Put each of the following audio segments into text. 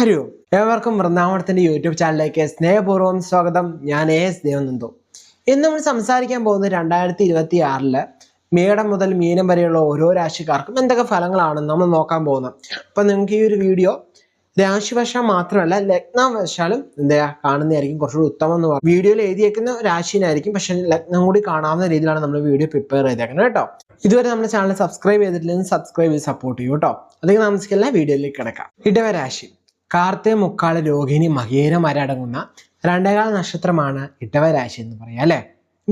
ഹരി. ഓം ഏവർക്കും വൃന്ദാവനത്തിന്റെ യൂട്യൂബ് ചാനലിലേക്ക് സ്നേഹപൂർവം സ്വാഗതം. ഞാൻ എ എസ് ദേവനന്ദു. ഇന്ന് നമ്മൾ സംസാരിക്കാൻ പോകുന്നത് രണ്ടായിരത്തി ഇരുപത്തി ആറിൽ മേടം മുതൽ മീനം വരെയുള്ള ഓരോ രാശിക്കാർക്കും എന്തൊക്കെ ഫലങ്ങളാണ് നമ്മൾ നോക്കാൻ പോകുന്നത്. അപ്പം നിങ്ങൾക്ക് ഈ ഒരു വീഡിയോ രാശിവശം മാത്രമല്ല ലഗ്നവശാലും എന്താ കാണുന്നതായിരിക്കും. കുറച്ചുകൂടി ഉത്തമം എന്ന് പറയും വീഡിയോയിൽ എഴുതിയേക്കുന്ന രാശിനായിരിക്കും പക്ഷെ ലഗ്നം കൂടി കാണാവുന്ന രീതിയിലാണ് നമ്മൾ വീഡിയോ പ്രിപ്പയർ ചെയ്തേക്കുന്നത് കേട്ടോ. ഇതുവരെ നമ്മുടെ ചാനൽ സബ്സ്ക്രൈബ് ചെയ്തിട്ടില്ലെങ്കിൽ സബ്സ്ക്രൈബ് ചെയ്ത് സപ്പോർട്ട് ചെയ്യൂ കേട്ടോ. അധികം താമസിക്കല്ല വീഡിയോയിലേക്ക് കിടക്കാം. ഇടവരാശി. കാർത്തിക മുക്കാൾ രോഹിണി മകേരം വരടങ്ങുന്ന രണ്ടേകാല നക്ഷത്രമാണ് ഇടവരാശി എന്ന് പറയാം അല്ലേ?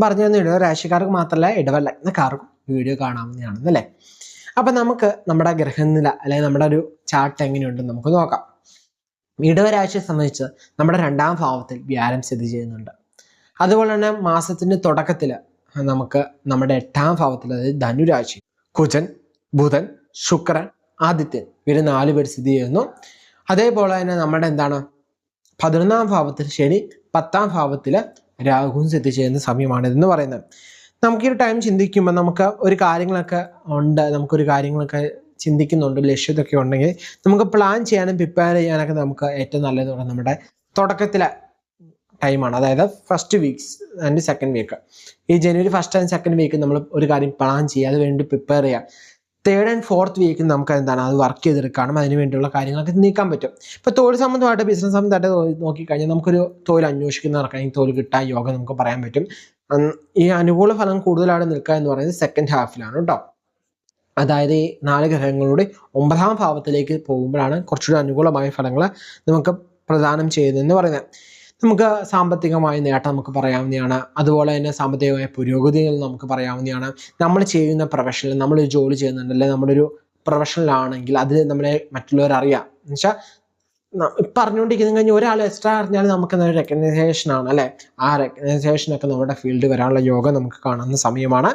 പറഞ്ഞു തന്ന ഇടവരാശിക്കാർക്ക് മാത്രമല്ല ഇടവ ലഗ്നക്കാർക്കും വീഡിയോ കാണാവുന്നതാണ് അല്ലേ? അപ്പൊ നമുക്ക് നമ്മുടെ ഗ്രഹനില അല്ലെങ്കിൽ നമ്മുടെ ഒരു ചാർട്ട് എങ്ങനെയുണ്ടെന്ന് നമുക്ക് നോക്കാം. ഇടവരാശിയെ സംബന്ധിച്ച് നമ്മുടെ രണ്ടാം ഭാവത്തിൽ വ്യാഴം സ്ഥിതി ചെയ്യുന്നുണ്ട്. അതുപോലെ തന്നെ മാസത്തിന്റെ തുടക്കത്തിൽ നമുക്ക് നമ്മുടെ എട്ടാം ഭാവത്തിൽ അതായത് ധനുരാശി കുജൻ ബുധൻ ശുക്രൻ ആദിത്യൻ ഇവർ നാല് പേർ സ്ഥിതി ചെയ്യുന്നു. അതേപോലെ തന്നെ നമ്മുടെ എന്താണ്? പതിനൊന്നാം ഭാവത്തിൽ ശനി പത്താം ഭാവത്തിൽ രാഹുവും സ്ഥിതി ചെയ്യുന്ന സമയമാണ് ഇതെന്ന് പറയുന്നത്. നമുക്ക് ഈ ടൈം ചിന്തിക്കുമ്പോൾ നമുക്ക് ഒരു കാര്യങ്ങളൊക്കെ ഉണ്ട് നമുക്കൊരു കാര്യങ്ങളൊക്കെ ചിന്തിക്കുന്നുണ്ട് ലക്ഷ്യതൊക്കെ ഉണ്ടെങ്കിൽ നമുക്ക് പ്ലാൻ ചെയ്യാനും പ്രിപ്പയർ ചെയ്യാനൊക്കെ നമുക്ക് ഏറ്റവും നല്ലത് നമ്മുടെ തുടക്കത്തിലെ ടൈമാണ് അതായത് first weeks and second week ഈ January first and second week നമ്മൾ ഒരു കാര്യം പ്ലാൻ ചെയ്യുക വേണ്ടി പ്രിപ്പയർ ചെയ്യുക. തേർഡ് ആൻഡ് ഫോർത്ത് വീക്ക് നമുക്ക് എന്താണ് അത് വർക്ക് ചെയ്തെടുക്കാനും അതിന് വേണ്ടിയുള്ള കാര്യങ്ങളൊക്കെ നീക്കാൻ പറ്റും. ഇപ്പോൾ തൊഴിൽ സംബന്ധമായിട്ട് ബിസിനസ് സംബന്ധമായിട്ട് നോക്കിക്കഴിഞ്ഞാൽ നമുക്കൊരു തൊഴിൽ അന്വേഷിക്കുന്നവർക്കാണെങ്കിൽ തൊഴിൽ കിട്ടാൻ യോഗം നമുക്ക് പറയാൻ പറ്റും. ഈ അനുകൂല ഫലം കൂടുതലായിട്ട് നിൽക്കുക എന്ന് പറയുന്നത് സെക്കൻഡ് ഹാഫിലാണ് കേട്ടോ. അതായത് ഈ നാല് ഗ്രഹങ്ങളുടെ ഒമ്പതാം ഭാവത്തിലേക്ക് പോകുമ്പോഴാണ് കുറച്ചുകൂടി അനുകൂലമായ ഫലങ്ങൾ നമുക്ക് പ്രദാനം ചെയ്യുന്നതെന്ന് പറയുന്നത്. നമുക്ക് സാമ്പത്തികമായ നേട്ടം നമുക്ക് പറയാവുന്നതാണ്. അതുപോലെ തന്നെ സാമ്പത്തികമായ പുരോഗതികൾ നമുക്ക് പറയാവുന്നതാണ്. നമ്മൾ ചെയ്യുന്ന പ്രൊഫഷനിൽ നമ്മളൊരു ജോലി ചെയ്യുന്നുണ്ട് അല്ലെങ്കിൽ നമ്മുടെ ഒരു പ്രൊഫഷണൽ ആണെങ്കിൽ അത് നമ്മളെ മറ്റുള്ളവർ അറിയാം എന്നുവെച്ചാൽ പറഞ്ഞുകൊണ്ടിരിക്കുന്ന കഴിഞ്ഞാൽ ഒരാൾ എക്സ്ട്രാ അറിഞ്ഞാൽ നമുക്ക് എന്തൊരു റെക്കഗ്നൈസേഷൻ ആണ് അല്ലേ? ആ റെക്കഗ്നൈസേഷൻ ഒക്കെ നമ്മുടെ ഫീൽഡ് വരാനുള്ള യോഗം നമുക്ക് കാണുന്ന സമയമാണ്.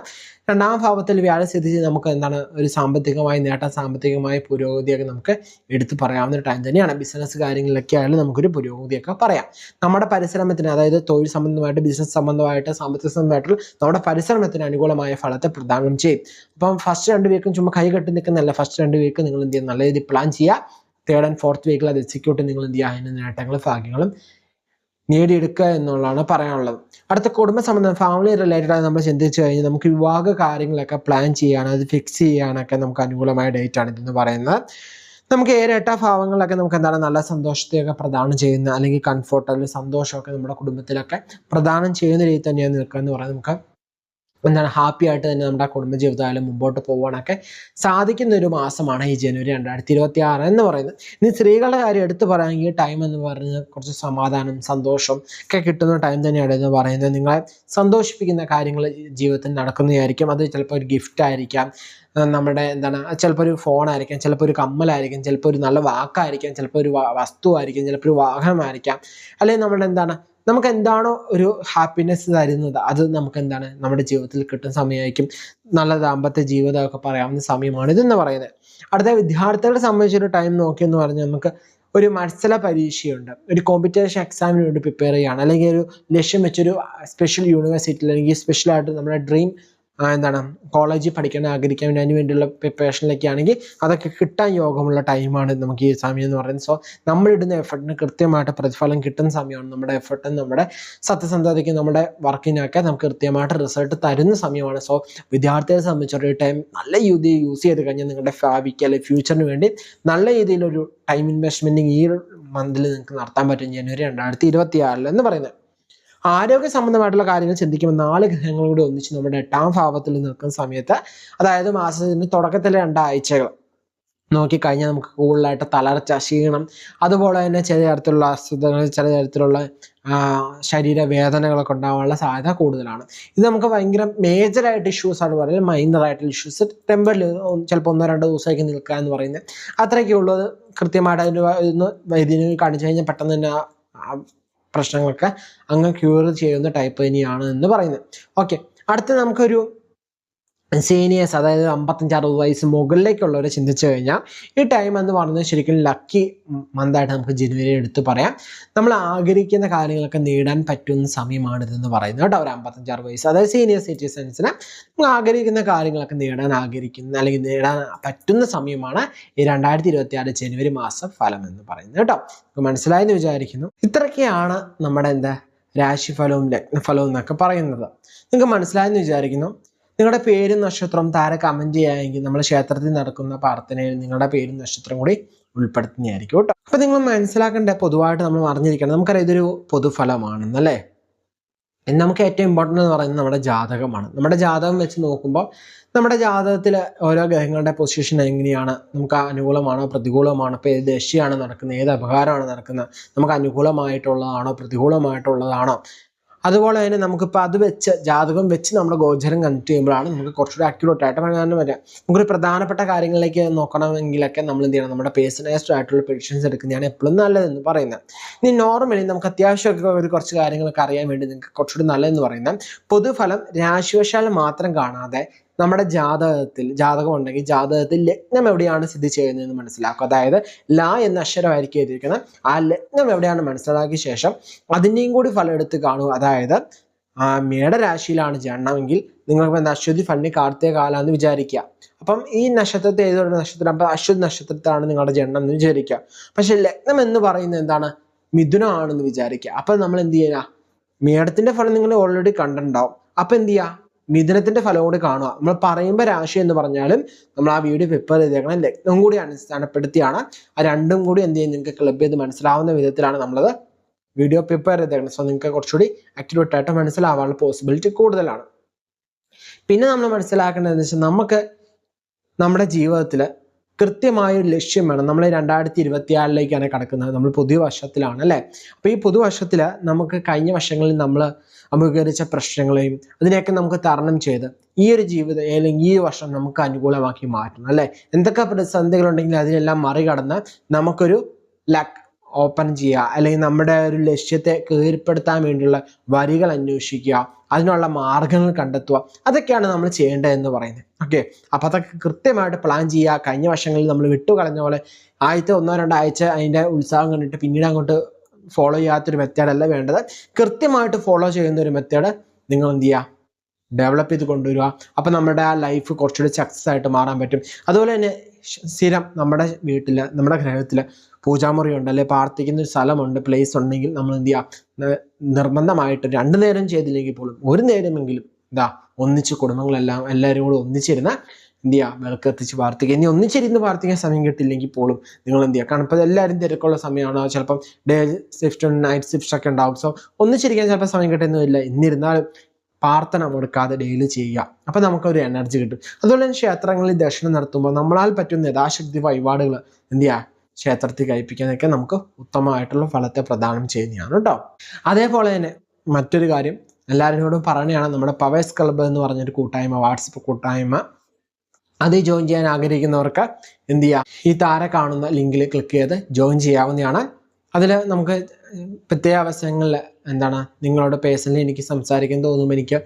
രണ്ടാം ഭാവത്തിൽ വ്യാഴം സ്ഥിതി ചെയ്ത് നമുക്ക് എന്താണ് ഒരു സാമ്പത്തികമായി നേട്ടം സാമ്പത്തികമായ പുരോഗതിയൊക്കെ നമുക്ക് എടുത്തു പറയാവുന്ന ഒരു ടൈം തന്നെയാണ്. ബിസിനസ് കാര്യങ്ങളിലൊക്കെ ആയാലും നമുക്കൊരു പുരോഗതിയൊക്കെ പറയാം. നമ്മുടെ പരിശ്രമത്തിന് അതായത് തൊഴിൽ സംബന്ധമായിട്ട് ബിസിനസ് സംബന്ധമായിട്ട് സാമ്പത്തിക സംബന്ധമായിട്ടുള്ള നമ്മുടെ പരിശ്രമത്തിന് അനുകൂലമായ ഫലത്തെ പ്രദാനം ചെയ്യും. അപ്പം ഫസ്റ്റ് രണ്ട് വീക്കും ചുമ്മാ കൈ കെട്ടി നിൽക്കുന്നതല്ല. ഫസ്റ്റ് രണ്ട് വീക്ക് നിങ്ങൾ എന്ത് ചെയ്യുക നല്ല രീതിയിൽ പ്ലാൻ ചെയ്യുക. തേർഡ് ആൻഡ് ഫോർത്ത് വീക്കിൽ അത് എക്സിക്യൂട്ട് നിങ്ങൾ എന്ത് ചെയ്യുക? അതിന്റെ നേട്ടങ്ങളും ഭാഗ്യങ്ങളും നേടിയെടുക്കുക എന്നുള്ളതാണ് പറയാനുള്ളത്. അടുത്ത കുടുംബ സംബന്ധം ഫാമിലി റിലേറ്റഡ് ആയി നമ്മൾ ചിന്തിച്ചു കഴിഞ്ഞാൽ നമുക്ക് വിവാഹ കാര്യങ്ങളൊക്കെ പ്ലാൻ ചെയ്യാൻ അത് ഫിക്സ് ചെയ്യാനൊക്കെ നമുക്ക് അനുകൂലമായ ഡേറ്റ് ആണ് ഇതെന്ന് പറയുന്നത്. നമുക്ക് ഏറെ ഭാവങ്ങളൊക്കെ നമുക്ക് എന്താണ്? നല്ല സന്തോഷത്തെയൊക്കെ പ്രദാനം ചെയ്യുന്ന അല്ലെങ്കിൽ കംഫോർട്ട് അല്ലെങ്കിൽ സന്തോഷമൊക്കെ നമ്മുടെ കുടുംബത്തിലൊക്കെ പ്രദാനം ചെയ്യുന്ന രീതി തന്നെയാണ് നിൽക്കുക എന്ന് പറയാം നമുക്ക് എന്താണ് ഹാപ്പി ആയിട്ട് തന്നെ നമ്മുടെ കുടുംബ കുടുംബജീവിതമായാലും മുമ്പോട്ട് പോകാനൊക്കെ സാധിക്കുന്ന ഒരു മാസമാണ് ഈ ജനുവരി രണ്ടായിരത്തി ഇരുപത്തി ആറ് എന്ന് പറയുന്നത്. ഇനി സ്ത്രീകളുടെ കാര്യം എടുത്തു പറയുകയാണെങ്കിൽ ടൈം എന്ന് പറയുന്നത് കുറച്ച് സമാധാനം സന്തോഷം ഒക്കെ കിട്ടുന്ന ടൈം തന്നെയാണ് എന്ന് പറയുന്നത്. നിങ്ങളെ സന്തോഷിപ്പിക്കുന്ന കാര്യങ്ങൾ ജീവിതത്തിൽ നടക്കുന്നതായിരിക്കും. അത് ചിലപ്പോൾ ഒരു ഗിഫ്റ്റ് ആയിരിക്കാം. നമ്മുടെ എന്താണ് ചിലപ്പോൾ ഒരു ഫോണായിരിക്കാം ചിലപ്പോൾ ഒരു കമ്മലായിരിക്കും ചിലപ്പോൾ ഒരു നല്ല വാക്കായിരിക്കാം ചിലപ്പോൾ ഒരു വസ്തു ആയിരിക്കാം ചിലപ്പോൾ ഒരു വാഹനമായിരിക്കാം. അല്ലെങ്കിൽ നമ്മുടെ എന്താണ് നമുക്ക് എന്താണോ ഒരു ഹാപ്പിനെസ് തരുന്നത് അത് നമുക്ക് എന്താണ് നമ്മുടെ ജീവിതത്തിൽ കിട്ടുന്ന സമയമായിരിക്കും. നല്ല ദാമ്പത്യ ജീവിതമൊക്കെ പറയാവുന്ന സമയമാണ് ഇതെന്ന് പറയുന്നത്. അടുത്ത വിദ്യാർത്ഥികളെ സംബന്ധിച്ചൊരു ടൈം നോക്കിയെന്ന് പറഞ്ഞാൽ നമുക്ക് ഒരു മത്സര പരീക്ഷയുണ്ട്. ഒരു കോമ്പറ്റീഷൻ എക്സാമിന് വേണ്ടി പ്രിപ്പയർ ചെയ്യാണ് അല്ലെങ്കിൽ ഒരു ലക്ഷ്യം വെച്ചൊരു സ്പെഷ്യൽ യൂണിവേഴ്സിറ്റിയിൽ അല്ലെങ്കിൽ സ്പെഷ്യലായിട്ട് നമ്മുടെ ഡ്രീം എന്താണ് കോളേജിൽ പഠിക്കാൻ ആഗ്രഹിക്കാൻ അതിന് വേണ്ടിയുള്ള പ്രിപ്പറേഷനിലൊക്കെ ആണെങ്കിൽ അതൊക്കെ കിട്ടാൻ യോഗമുള്ള ടൈമാണ് നമുക്ക് ഈ സമയം എന്ന് പറയുന്നത്. സോ നമ്മളിടുന്ന എഫർട്ടിന് കൃത്യമായിട്ട് പ്രതിഫലം കിട്ടുന്ന സമയമാണ് നമ്മുടെ എഫർട്ടും നമ്മുടെ സത്യസന്ധതയ്ക്ക് നമ്മുടെ വർക്കിനൊക്കെ നമുക്ക് കൃത്യമായിട്ട് റിസൾട്ട് തരുന്ന സമയമാണ്. സോ വിദ്യാർത്ഥികളെ സംബന്ധിച്ചൊരു ടൈം നല്ല രീതിയിൽ യൂസ് ചെയ്ത് കഴിഞ്ഞാൽ നിങ്ങളുടെ ഭാവിക്ക് അല്ലെങ്കിൽ ഫ്യൂച്ചറിന് വേണ്ടി നല്ല രീതിയിലൊരു ടൈം ഇൻവെസ്റ്റ്മെന്റ് ഈ മന്തിൽ നിങ്ങൾക്ക് നടത്താൻ പറ്റും. ജനുവരി രണ്ടായിരത്തി ഇരുപത്തി ആറിൽ എന്ന് പറയുന്നത്. ആരോഗ്യ സംബന്ധമായിട്ടുള്ള കാര്യങ്ങൾ ചിന്തിക്കുമ്പോൾ നാല് ഗ്രഹങ്ങളും കൂടി ഒന്നിച്ച് നമ്മുടെ എട്ടാം ഭാവത്തിൽ നിൽക്കുന്ന സമയത്ത് അതായത് മാസത്തിന്റെ തുടക്കത്തിലെ രണ്ടാഴ്ചകൾ. നോക്കിക്കഴിഞ്ഞാൽ നമുക്ക് കൂടുതലായിട്ട് തളർച്ച ക്ഷീണം അതുപോലെ തന്നെ ചില തരത്തിലുള്ള അസുഖങ്ങൾ ചില തരത്തിലുള്ള ശരീരവേദനകളൊക്കെ ഉണ്ടാകാനുള്ള സാധ്യത കൂടുതലാണ്. ഇത് നമുക്ക് ഭയങ്കര മേജറായിട്ട് ഇഷ്യൂസ് ആണ് പറയുന്നത്. മൈനർ ആയിട്ടുള്ള ഇഷ്യൂസ് ടെമ്പറിൽ ചിലപ്പോൾ ഒന്നോ രണ്ടോ ദിവസമൊക്കെ നിൽക്കുക എന്ന് പറയുന്നത്. അത്രയൊക്കെ ഉള്ളത് കൃത്യമായിട്ട് അതിന് വൈദ്യുതി കാണിച്ചു കഴിഞ്ഞാൽ പെട്ടെന്ന് തന്നെ പ്രശ്നങ്ങളൊക്കെ അങ്ങ് ക്യൂർ ചെയ്യുന്ന ടൈപ്പ് തന്നെയാണ് എന്ന് പറയുന്നത്. ഓക്കെ അടുത്ത നമുക്കൊരു സീനിയേഴ്സ് അതായത് അമ്പത്തഞ്ച് അറുപത് വയസ്സ് മുകളിലേക്കുള്ളവരെ ചിന്തിച്ചു കഴിഞ്ഞാൽ ഈ ടൈം എന്ന് പറയുന്നത് ശരിക്കും ലക്കി മന്തായിട്ട് നമുക്ക് ജനുവരി എടുത്ത് പറയാം. നമ്മൾ ആഗ്രഹിക്കുന്ന കാര്യങ്ങളൊക്കെ നേടാൻ പറ്റുന്ന സമയമാണിതെന്ന് പറയുന്നത് കേട്ടോ. ഒരു അമ്പത്തഞ്ച് അറുപത് വയസ്സ്. അതായത് സീനിയർ സിറ്റിസൺസിന് നമ്മൾ ആഗ്രഹിക്കുന്ന കാര്യങ്ങളൊക്കെ നേടാൻ ആഗ്രഹിക്കുന്ന അല്ലെങ്കിൽ നേടാൻ പറ്റുന്ന സമയമാണ് ഈ രണ്ടായിരത്തി ഇരുപത്തി ആറ് ജനുവരി മാസം ഫലം എന്ന് പറയുന്നത് കേട്ടോ. നമുക്ക് മനസ്സിലായെന്ന് വിചാരിക്കുന്നു. ഇത്രയൊക്കെയാണ് നമ്മുടെ എന്താ രാശിഫലവും ലഗ്നഫലവും എന്നൊക്കെ പറയുന്നത്. നിങ്ങൾക്ക് മനസ്സിലായെന്ന് വിചാരിക്കുന്നു. നിങ്ങളുടെ പേരും നക്ഷത്രവും താരെ കമന്റ് ചെയ്യാമെങ്കിൽ നമ്മൾ ക്ഷേത്രത്തിൽ നടക്കുന്ന പ്രാർത്ഥനയിൽ നിങ്ങളുടെ പേരും നക്ഷത്രം കൂടി ഉൾപ്പെടുത്തുന്നതായിരിക്കും കേട്ടോ. അപ്പൊ നിങ്ങൾ മനസ്സിലാക്കേണ്ട പൊതുവായിട്ട് നമ്മൾ അറിഞ്ഞിരിക്കണം. നമുക്കറിയാം ഇതൊരു പൊതുഫലമാണെന്നല്ലേ നമുക്ക് ഏറ്റവും ഇമ്പോർട്ടന്റ് എന്ന് പറയുന്നത് നമ്മുടെ ജാതകമാണ്. നമ്മുടെ ജാതകം വെച്ച് നോക്കുമ്പോൾ നമ്മുടെ ജാതകത്തിൽ ഓരോ ഗ്രഹങ്ങളുടെ പൊസിഷൻ എങ്ങനെയാണ്? നമുക്ക് അനുകൂലമാണോ പ്രതികൂലമാണോ? ഇപ്പോൾ ഏത് ദശയാണ് നടക്കുന്നത്? ഏത് അപകാരമാണ് നടക്കുന്നത്? നമുക്ക് അനുകൂലമായിട്ടുള്ളതാണോ പ്രതികൂലമായിട്ടുള്ളതാണോ? അതുപോലെ തന്നെ നമുക്കിപ്പോൾ അത് വെച്ച് ജാതകം വെച്ച് നമ്മുടെ ഗോചരം കണക്ട് ചെയ്യുമ്പോഴാണ് നമുക്ക് കുറച്ചുകൂടി അക്യൂറേറ്റ് ആയിട്ട് പറയാൻ പറ്റുക. നമുക്കൊരു പ്രധാനപ്പെട്ട കാര്യങ്ങളിലേക്ക് നോക്കണമെങ്കിലൊക്കെ നമ്മൾ എന്ത് ചെയ്യണം? നമ്മുടെ പേഴ്സണലൈസ്ഡ് ആയിട്ടുള്ള പെഡിഷൻസ് എടുക്കുന്നതാണ് എപ്പോഴും നല്ലതെന്ന് പറയുന്നത്. ഇനി നോർമലി നമുക്ക് അത്യാവശ്യമൊക്കെ ഒരു കുറച്ച് കാര്യങ്ങളൊക്കെ അറിയാൻ വേണ്ടി നിങ്ങൾക്ക് കുറച്ചുകൂടി നല്ലതെന്ന് പറയുന്നത് പൊതുഫലം രാശിവശാൽ മാത്രം കാണാതെ നമ്മുടെ ജാതകത്തിൽ ജാതകം ഉണ്ടെങ്കിൽ ജാതകത്തിൽ ലഗ്നം എവിടെയാണ് സ്ഥിതി ചെയ്യുന്നതെന്ന് മനസ്സിലാക്കുക. അതായത് ല എന്ന അക്ഷരമായിരിക്കും എഴുതിയിരിക്കുന്നത്. ആ ലഗ്നം എവിടെയാണ് മനസ്സിലാക്കിയ ശേഷം അതിന്റെയും കൂടി ഫലം എടുത്ത് കാണുക. അതായത് ആ മേടരാശിയിലാണ് ജനനമെങ്കിൽ നിങ്ങൾക്ക് എന്താ അശ്വതി ഫണ്ണി കാർത്തിക കാലാന്ന് വിചാരിക്കുക. അപ്പം ഈ നക്ഷത്രത്തെ ഏതൊരു നക്ഷത്രം? അപ്പം അശ്വതി നക്ഷത്രത്തിലാണ് നിങ്ങളുടെ ജനനം എന്ന് വിചാരിക്കുക. പക്ഷെ ലഗ്നം എന്ന് പറയുന്നത് എന്താണ്? മിഥുനമാണെന്ന് വിചാരിക്കുക. അപ്പം നമ്മൾ എന്ത് ചെയ്യുക? മേടത്തിന്റെ ഫലം നിങ്ങൾ ഓൾറെഡി കണ്ടിട്ടുണ്ടാവും. അപ്പം എന്ത് ചെയ്യുക? മിഥുനത്തിന്റെ ഫലം കൂടി കാണുക. നമ്മൾ പറയുമ്പോൾ രാശി എന്ന് പറഞ്ഞാലും നമ്മൾ ആ വീഡിയോ പ്രിപ്പയർ ചെയ്തേക്കണം ലഗ്നം കൂടി അടിസ്ഥാനപ്പെടുത്തിയാണ്. ആ രണ്ടും കൂടി എന്ത് ചെയ്യും നിങ്ങൾക്ക് ക്ലബ് ചെയ്ത് മനസ്സിലാവുന്ന വിധത്തിലാണ് നമ്മളത് വീഡിയോ പ്രിപ്പയർ ചെയ്തേക്കണം. സോ നിങ്ങൾക്ക് കുറച്ചുകൂടി ആക്ടിവേറ്റ് ആയിട്ട് മനസ്സിലാവാനുള്ള പോസിബിലിറ്റി കൂടുതലാണ്. പിന്നെ നമ്മൾ മനസ്സിലാക്കേണ്ടത് വെച്ചാൽ നമുക്ക് നമ്മുടെ ജീവിതത്തിൽ കൃത്യമായ ഒരു ലക്ഷ്യം വേണം. നമ്മൾ രണ്ടായിരത്തി ഇരുപത്തിയാറിലേക്കാണ് കടക്കുന്നത്. നമ്മൾ പുതിയ വർഷത്തിലാണ് അല്ലേ? അപ്പോൾ ഈ പുതുവർഷത്തിൽ നമുക്ക് കഴിഞ്ഞ വർഷങ്ങളിൽ നമ്മൾ അഭിമുഖീകരിച്ച പ്രശ്നങ്ങളെയും അതിനെയൊക്കെ നമുക്ക് തരണം ചെയ്ത് ഈ ഒരു ജീവിതം അല്ലെങ്കിൽ ഈ വർഷം നമുക്ക് അനുകൂലമാക്കി മാറ്റണം അല്ലേ? എന്തൊക്കെ പ്രതിസന്ധികളുണ്ടെങ്കിലും അതിനെല്ലാം മറികടന്ന് നമുക്കൊരു ലക്ക് ഓപ്പൺ ചെയ്യുക അല്ലെങ്കിൽ നമ്മുടെ ഒരു ലക്ഷ്യത്തെ കീഴ്പ്പെടുത്താൻ വേണ്ടിയുള്ള വരികൾ അന്വേഷിക്കുക. അതിനുള്ള മാർഗങ്ങൾ കണ്ടെത്തുക. അതൊക്കെയാണ് നമ്മൾ ചെയ്യേണ്ടതെന്ന് പറയുന്നത്. ഓക്കെ അപ്പൊ അതൊക്കെ കൃത്യമായിട്ട് പ്ലാൻ ചെയ്യുക. കഴിഞ്ഞ വർഷങ്ങളിൽ നമ്മൾ വിട്ടുകളഞ്ഞ പോലെ ആദ്യത്തെ ഒന്നോ രണ്ടോ ആഴ്ച അതിന്റെ ഉത്സാഹം കണ്ടിട്ട് പിന്നീട് അങ്ങോട്ട് ഫോളോ ചെയ്യാത്തൊരു മെത്തേഡല്ല വേണ്ടത്. കൃത്യമായിട്ട് ഫോളോ ചെയ്യുന്ന ഒരു മെത്തേഡ് നിങ്ങൾ എന്ത് ചെയ്യുക? ഡെവലപ്പ് ചെയ്ത് കൊണ്ടുവരിക. അപ്പം നമ്മുടെ ആ ലൈഫ് കുറച്ചുകൂടി സക്സസ് ആയിട്ട് മാറാൻ പറ്റും. അതുപോലെ തന്നെ സ്ഥിരം നമ്മുടെ വീട്ടിൽ നമ്മുടെ ഗ്രഹത്തിൽ പൂജാമുറി ഉണ്ട് അല്ലെ പ്രാർത്ഥിക്കുന്ന ഒരു സ്ഥലമുണ്ട് പ്ലേസ് ഉണ്ടെങ്കിൽ നമ്മൾ എന്ത് ചെയ്യുക? നിർബന്ധമായിട്ട് രണ്ടു നേരം ചെയ്തില്ലെങ്കിൽ പോലും ഒരു നേരമെങ്കിലും എന്താ ഒന്നിച്ച് കുടുംബങ്ങളെല്ലാം എല്ലാവരും കൂടി ഒന്നിച്ചിരുന്ന് എന്ത് ചെയ്യുക? വിളക്ക് എത്തിച്ച് പ്രാർത്ഥിക്കുക. ഇനി ഒന്നിച്ചിരുന്ന് പ്രാർത്ഥിക്കാൻ സമയം കിട്ടില്ലെങ്കിൽ പോലും നിങ്ങൾ എന്ത് ചെയ്യുക? കാരണം ഇപ്പോൾ എല്ലാവരും തിരക്കുള്ള സമയമാണ്. ചിലപ്പം ഡേ ഷിഫ്റ്റ് നൈറ്റ് ഷിഫ്റ്റ് ഒക്കെ ഉണ്ടാവും. സോ ഒന്നിച്ചിരിക്കാൻ ചിലപ്പോൾ സമയം കിട്ടുന്നില്ല എന്നിരുന്നാലും പ്രാർത്ഥന മുടക്കാതെ ഡെയിലി ചെയ്യുക. അപ്പം നമുക്കൊരു എനർജി കിട്ടും. അതുപോലെ തന്നെ ക്ഷേത്രങ്ങളിൽ ദർശനം നടത്തുമ്പോൾ നമ്മളാൽ പറ്റുന്ന യഥാശക്തി വഴിപാടുകൾ എന്ത് ചെയ്യുക? ക്ഷേത്രത്തിൽ കഴിപ്പിക്കാനൊക്കെ നമുക്ക് ഉത്തമമായിട്ടുള്ള ഫലത്തെ പ്രദാനം ചെയ്യുന്നതാണ് കേട്ടോ അതേപോലെ തന്നെ മറ്റൊരു കാര്യം എല്ലാവരോടും പറയുകയാണ് നമ്മുടെ പവേഴ്സ് ക്ലബ്ബ് എന്ന് പറഞ്ഞൊരു കൂട്ടായ്മ വാട്സപ്പ് കൂട്ടായ്മ. അത് ജോയിൻ ചെയ്യാൻ ആഗ്രഹിക്കുന്നവർക്ക് എന്ത് ചെയ്യുക? ഈ താര കാണുന്ന ലിങ്കിൽ ക്ലിക്ക് ചെയ്ത് ജോയിൻ ചെയ്യാവുന്നതാണ്. അതിൽ നമുക്ക് പ്രത്യേക അവസരങ്ങളിൽ എന്താണ് നിങ്ങളോട് പേഴ്സണലി എനിക്ക് സംസാരിക്കാൻ തോന്നുമ്പോൾ എനിക്ക്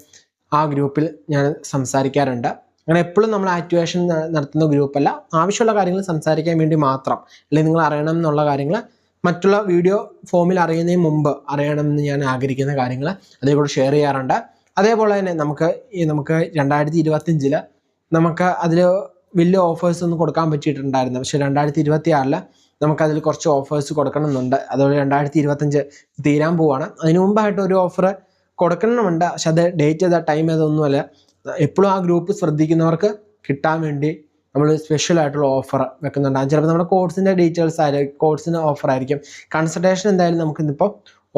ആ ഗ്രൂപ്പിൽ ഞാൻ സംസാരിക്കാറുണ്ട്. അങ്ങനെ എപ്പോഴും നമ്മൾ ആക്ടിവേഷൻ നടത്തുന്ന ഗ്രൂപ്പല്ല. ആവശ്യമുള്ള കാര്യങ്ങൾ സംസാരിക്കാൻ വേണ്ടി മാത്രം. അല്ലെങ്കിൽ നിങ്ങൾ അറിയണം എന്നുള്ള കാര്യങ്ങൾ മറ്റുള്ള വീഡിയോ ഫോമിൽ അറിയുന്നതിന് മുമ്പ് അറിയണമെന്ന് ഞാൻ ആഗ്രഹിക്കുന്ന കാര്യങ്ങൾ അതേപോലെ ഷെയർ ചെയ്യാറുണ്ട്. അതേപോലെ തന്നെ നമുക്ക് ഈ നമുക്ക് രണ്ടായിരത്തി ഇരുപത്തിയഞ്ചിൽ നമുക്ക് അതിൽ വലിയ ഓഫേഴ്സ് ഒന്നും കൊടുക്കാൻ പറ്റിയിട്ടുണ്ടായിരുന്നു പക്ഷെ രണ്ടായിരത്തി ഇരുപത്തി ആറിൽ നമുക്കതിൽ കുറച്ച് ഓഫേഴ്സ് കൊടുക്കണമെന്നുണ്ട്. അതുപോലെ രണ്ടായിരത്തി ഇരുപത്തഞ്ച് തീരാൻ പോവാണ്. അതിനു മുമ്പായിട്ട് ഒരു ഓഫർ കൊടുക്കണമെന്നുണ്ട്. പക്ഷെ അത് ഡേറ്റ് ചെയ്ത ടൈം ഏതൊന്നുമല്ല എപ്പോഴും ആ ഗ്രൂപ്പ് ശ്രദ്ധിക്കുന്നവർക്ക് കിട്ടാൻ വേണ്ടി നമ്മൾ സ്പെഷ്യൽ ആയിട്ടുള്ള ഓഫർ വെക്കുന്നുണ്ടാകും ചിലപ്പോൾ നമ്മുടെ കോഴ്സിന്റെ ഡീറ്റെയിൽസ് ആയിരിക്കും കോഴ്സിന് ഓഫർ ആയിരിക്കും. കൺസൾട്ടേഷൻ എന്തായാലും നമുക്ക് ഇന്നിപ്പോൾ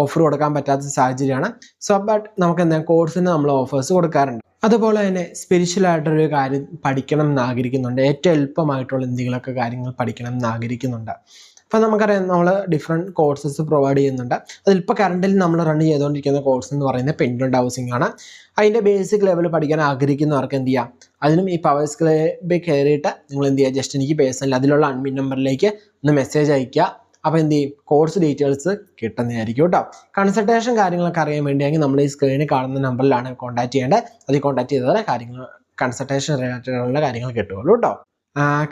ഓഫർ കൊടുക്കാൻ പറ്റാത്ത സാഹചര്യമാണ്. സോ ബട്ട് നമുക്ക് എന്താ കോഴ്സിന് നമ്മൾ ഓഫേഴ്സ് കൊടുക്കാറുണ്ട്. അതുപോലെ തന്നെ സ്പിരിച്വൽ ആയിട്ടൊരു കാര്യം പഠിക്കണം എന്ന് ആഗ്രഹിക്കുന്നുണ്ട് ഏറ്റവും എളുപ്പമായിട്ടുള്ള എന്തെങ്കിലുമൊക്കെ കാര്യങ്ങൾ പഠിക്കണം എന്ന് ആഗ്രഹിക്കുന്നുണ്ട് അപ്പം നമുക്കറിയാം നമ്മൾ ഡിഫറെന്റ് കോഴ്സസ് പ്രൊവൈഡ് ചെയ്യുന്നുണ്ട്. അതിലിപ്പോൾ കറണ്ടിൽ നമ്മൾ റൺ ചെയ്തുകൊണ്ടിരിക്കുന്ന കോഴ്സ് എന്ന് പറയുന്നത് പെൻഡന്റ് ഹൗസിംഗ് ആണ്. അതിന്റെ ബേസിക് ലെവൽ പഠിക്കാൻ ആഗ്രഹിക്കുന്നവർക്ക് എന്ത് ചെയ്യാം? അതിനും ഈ പവർ സ്കിലേ കയറിയിട്ട് നിങ്ങൾ എന്ത് ചെയ്യുക? ജസ്റ്റ് എനിക്ക് പേഴ്സണൽ അതിലുള്ള അഡ്മിൻ നമ്പറിലേക്ക് ഒന്ന് മെസ്സേജ് അയക്കുക അപ്പോൾ എന്ത് ചെയ്യും? കോഴ്സ് ഡീറ്റെയിൽസ് കിട്ടുന്നതായിരിക്കും കേട്ടോ. കൺസൾട്ടേഷൻ കാര്യങ്ങളൊക്കെ അറിയാൻ വേണ്ടിയെങ്കിൽ നമ്മൾ ഈ സ്ക്രീനിൽ കാണുന്ന നമ്പറിലാണ് കോൺടാക്ട് ചെയ്യേണ്ടത്. അതിൽ കോൺടാക്ട് ചെയ്താൽ കാര്യങ്ങൾ കൺസൾട്ടേഷൻ റിലേറ്റഡുള്ള കാര്യങ്ങൾ കിട്ടുകയുള്ളൂ കേട്ടോ.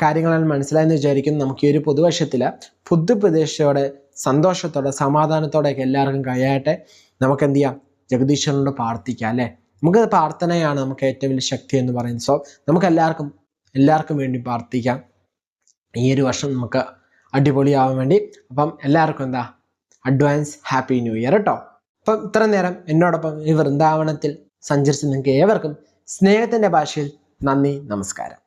കാര്യങ്ങളാണ് മനസ്സിലായെന്ന് വിചാരിക്കുന്നു. നമുക്ക് ഈ ഒരു പുതുവർഷത്തിൽ പുതുപ്രതീക്ഷയോടെ സന്തോഷത്തോടെ സമാധാനത്തോടെ ഒക്കെ എല്ലാവർക്കും കഴിയട്ടെ നമുക്ക് എന്ത് ചെയ്യാം? ജഗദീശ്വരനോട് പ്രാർത്ഥിക്കാം അല്ലേ? നമുക്ക് പ്രാർത്ഥനയാണ് നമുക്ക് ഏറ്റവും വലിയ ശക്തി എന്ന് പറയുന്നത്. സോ നമുക്ക് എല്ലാവർക്കും എല്ലാവർക്കും വേണ്ടി പ്രാർത്ഥിക്കാം. ഈ ഒരു വർഷം നമുക്ക് അടിപൊളിയാവാൻ വേണ്ടി. അപ്പം എല്ലാവർക്കും എന്താ? അഡ്വാൻസ് ഹാപ്പി ന്യൂ ഇയർ കേട്ടോ അപ്പം ഇത്ര നേരം എന്നോടൊപ്പം ഈ വൃന്ദാവനത്തിൽ സഞ്ചരിച്ച് നിങ്ങൾക്ക് ഏവർക്കും സ്നേഹത്തിന്റെ ഭാഷയിൽ നന്ദി നമസ്കാരം.